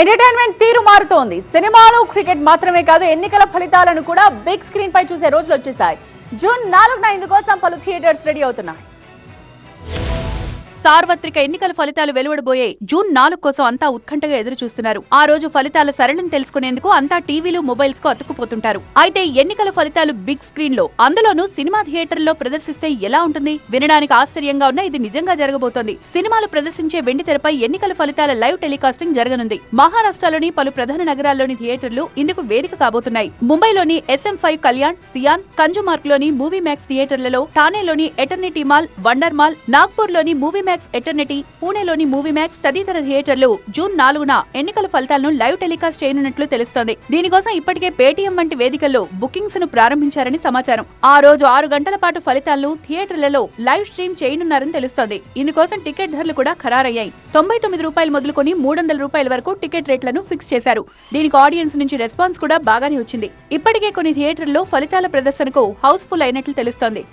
Entertainment తీరు మారుతోంది. సినిమాలు క్రికెట్ మాత్రమే కాదు ఎన్నికల ఫలితాలను కూడా బిగ్ స్క్రీన్ పై చూసే రోజులు వచ్చేసాయి జూన్ నాలుగున ఇందుకోసం పలు థియేటర్స్ రెడీ అవుతున్నాయి. సార్వత్రిక ఎన్నికల ఫలితాలు వెలువడబోయే జూన్ నాలుగు కోసం అంతా ఉత్కంఠగా ఎదురు చూస్తున్నారు ఆ రోజు ఫలితాల సరళం తెలుసుకునేందుకు అంతా టీవీలు మొబైల్స్కు అతుక్కుపోతుంటారు. అయితే ఎన్నికల ఫలితాలు బిగ్ స్క్రీన్లో అందులోనూ సినిమా థియేటర్లో ప్రదర్శిస్తే ఎలా ఉంటుంది? వినడానికి ఆశ్చర్యంగా ఉన్న ఇది నిజంగా జరగబోతోంది. సినిమాలు ప్రదర్శించే వెండి తెరపై ఎన్నికల ఫలితాల లైవ్ టెలికాస్టింగ్ జరగనుంది. మహారాష్ట్రలోని పలు ప్రధాన నగరాల్లోని థియేటర్లు ఇందుకు వేదిక కాబోతున్నాయి. ముంబైలోని ఎస్ఎం ఫైవ్ కళ్యాణ్ సియాన్ కంజుమార్క్లోని మూవీ మ్యాక్స్ థియేటర్లలో ఠానేలోని ఎటర్నిటీ మాల్ వండర్ మాల్ నాగ్పూర్లోని మూవీ మ్యాక్స్ ఎటర్నిటీ పూణేలోని మూవీ మ్యాక్స్ తదితర థియేటర్లు జూన్ నాలుగున ఎన్నికల ఫలితాలను లైవ్ టెలికాస్ట్ చేయనున్నట్లు తెలుస్తోంది. దీనికోసం ఇప్పటికే పేటీఎం వంటి వేదికల్లో బుకింగ్స్ను ప్రారంభించారని సమాచారం. ఆ రోజు ఆరు గంటల పాటు ఫలితాలను థియేటర్లలో లైవ్ స్ట్రీమ్ చేయనున్నారని తెలుస్తోంది. ఇందుకోసం టికెట్ ధరలు కూడా ఖరారయ్యాయి. తొంభై తొమ్మిది రూపాయలు మొదలుకొని మూడు వందల రూపాయల వరకు టికెట్ రేట్లను ఫిక్స్ చేశారు. దీనికి ఆడియన్స్ నుంచి రెస్పాన్స్ కూడా బాగానే వచ్చింది. ఇప్పటికే కొన్ని థియేటర్లో ఫలితాల ప్రదర్శనకు హౌస్ఫుల్ అయినట్లు తెలుస్తోంది.